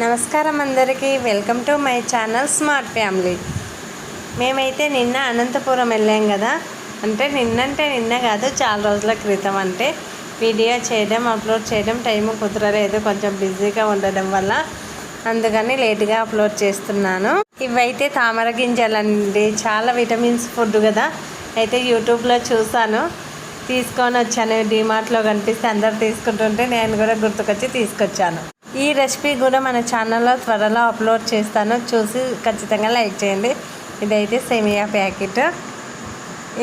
నమస్కారం అందరికీ. Welcome to my channel smart family. మేమైతే నిన్న అనంతపురం వెళ్ళాం కదా. అంటే నిన్నంటే నిన్న కాదు చాలా రోజుల క్రితం అంటే. వీడియో చేయడం అప్లోడ్ చేయడం టైం కుదరలేదు. కొంచెం బిజీగా ఉండడం వల్ల అందుకని లేట్గా అప్లోడ్ చేస్తున్నాను. ఇవైతే తామర గింజలండి. చాలా విటమిన్స్ ఫుడ్ కదా. అయితే యూట్యూబ్లో చూశాను. తీసుకొని వచ్చాను. డిమార్ట్లో కనిపిస్తే అందరు తీసుకుంటుంటే నేను కూడా గుర్తుకొచ్చి తీసుకొచ్చాను. ఈ రెసిపీ కూడా మన ఛానల్లో త్వరలో అప్లోడ్ చేస్తాను. చూసి ఖచ్చితంగా లైక్ చేయండి. ఇదైతే సేమియా ప్యాకెట్.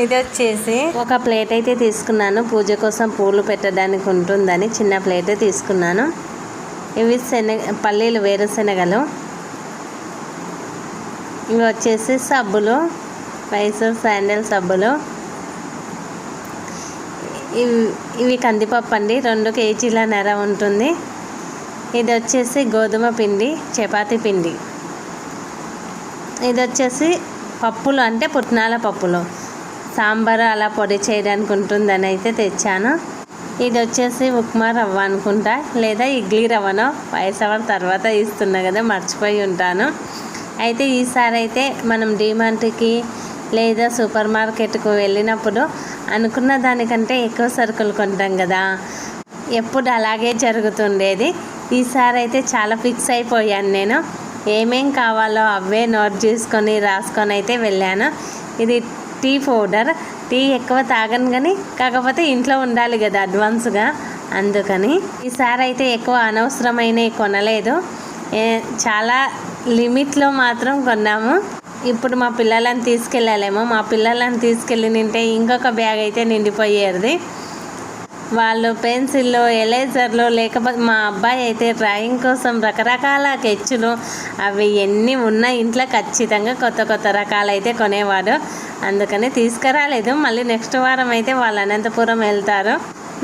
ఇది వచ్చేసి ఒక ప్లేట్ అయితే తీసుకున్నాను. పూజ కోసం పూలు పెట్టడానికి ఉంటుందని చిన్న ప్లేట్ తీసుకున్నాను. ఇవి శనగ పల్లీలు వేరుశనగలు. ఇవి వచ్చేసి సబ్బులు మైసూర్ శాండల్ సబ్బులు. ఇవి ఇవి కందిపప్పు అండి. రెండు కేజీల నెర ఉంటుంది. ఇది వచ్చేసి గోధుమ పిండి చపాతీ పిండి. ఇది వచ్చేసి పప్పులు అంటే పుట్నాల పప్పులు. సాంబార్ అలా పొడి చేయడానికి ఉంటుందని అయితే తెచ్చాను. ఇది వచ్చేసి ఉప్మా రవ్వ అనుకుంటా లేదా ఇడ్లీ రవ్వనో వయసవర్ తర్వాత ఇస్తున్నా కదా మర్చిపోయి ఉంటాను. అయితే ఈసారి అయితే మనం డిమార్ట్కి లేదా సూపర్ మార్కెట్కు వెళ్ళినప్పుడు అనుకున్న దానికంటే ఎక్కువ సరుకులు కొంటాం కదా. ఎప్పుడు అలాగే జరుగుతుండేది. ఈసారి అయితే చాలా ఫిక్స్ అయిపోయాను నేను. ఏమేం కావాలో అవే నోట్ చేసుకొని రాసుకొని అయితే వెళ్ళాను. ఇది టీ పౌడర్. టీ ఎక్కువ తాగను కానీ కాకపోతే ఇంట్లో ఉండాలి కదా అడ్వాన్స్గా. అందుకని ఈసారి అయితే ఎక్కువ అనవసరమైనవి కొనలేదు. చాలా లిమిట్లో మాత్రం కొన్నాము. ఇప్పుడు మా పిల్లలను తీసుకెళ్ళాలేమో. మా పిల్లలను తీసుకెళ్ళి నింటే ఇంకొక బ్యాగ్ అయితే నిండిపోయేది. వాళ్ళు పెన్సిల్లో ఎలేజర్లు లేకపోతే మా అబ్బాయి అయితే డ్రాయింగ్ కోసం రకరకాల కెచ్చులు అవి ఎన్ని ఉన్నా ఇంట్లో ఖచ్చితంగా కొత్త కొత్త రకాలైతే కొనేవాడు. అందుకని తీసుకురాలేదు. మళ్ళీ నెక్స్ట్ వారం అయితే వాళ్ళు అనంతపురం వెళ్తారు.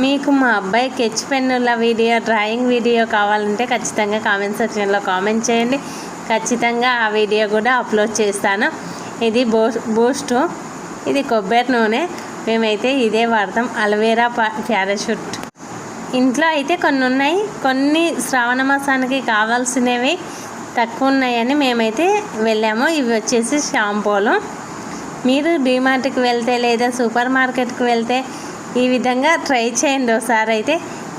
మీకు మా అబ్బాయి కెచ్ పెన్నుల వీడియో డ్రాయింగ్ వీడియో కావాలంటే ఖచ్చితంగా కామెంట్ సెక్షన్లో కామెంట్ చేయండి. ఖచ్చితంగా ఆ వీడియో కూడా అప్లోడ్ చేస్తాను. ఇది బూ బూస్టు. ఇది కొబ్బరి నూనె. మేమైతే ఇదే వాడతాం అలవేరా ప్యారాషూట్ ఇంట్లో అయితే కొన్ని ఉన్నాయి కొన్ని శ్రావణ మాసానికి కావాల్సినవి తక్కువ ఉన్నాయని మేమైతే వెళ్ళాము. ఇవి వచ్చేసి షాంపూలు. మీరు డిమార్ట్కి వెళ్తే లేదా సూపర్ మార్కెట్కి వెళ్తే ఈ విధంగా ట్రై చేయండి ఒకసారి అయితే.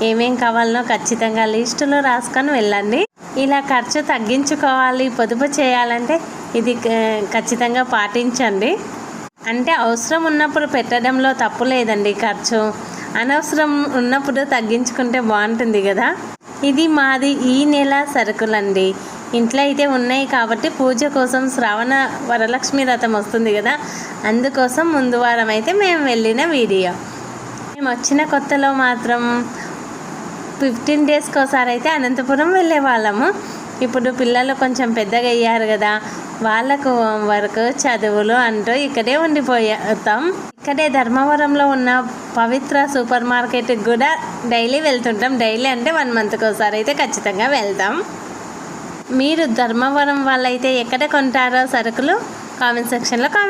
ఏమేం కావాలనో ఖచ్చితంగా లిస్టులో రాసుకొని వెళ్ళండి. ఇలా ఖర్చు తగ్గించుకోవాలి పొదుపు చేయాలంటే ఇది ఖచ్చితంగా పాటించండి. అంటే అవసరం ఉన్నప్పుడు పెట్టడంలో తప్పు లేదండి ఖర్చు. అనవసరం ఉన్నప్పుడు తగ్గించుకుంటే బాగుంటుంది కదా. ఇది మాది ఈ నెల సరుకులండి. ఇంట్లో అయితే ఉన్నాయి కాబట్టి పూజ కోసం శ్రావణ వరలక్ష్మి రథం వస్తుంది కదా. అందుకోసం ముందు వారం అయితే మేము వెళ్ళిన వీడియో. మేము వచ్చిన కొత్తలో మాత్రం ఫిఫ్టీన్ డేస్కి ఒకసారి అయితే అనంతపురం వెళ్ళే వాళ్ళము ఇప్పుడు పిల్లలు కొంచెం పెద్దగా అయ్యారు కదా. వాళ్ళకు వరకు చదువులు అంటూ ఇక్కడే ఉండిపోతాం. ఇక్కడే ధర్మవరంలో ఉన్న పవిత్ర సూపర్ మార్కెట్కి కూడా డైలీ వెళ్తుంటాం. డైలీ అంటే వన్ మంత్కి ఒకసారి అయితే ఖచ్చితంగా వెళ్తాం. మీరు ధర్మవరం వాళ్ళైతే ఎక్కడ కొంటారో సరుకులు కామెంట్ సెక్షన్లో కామెంట్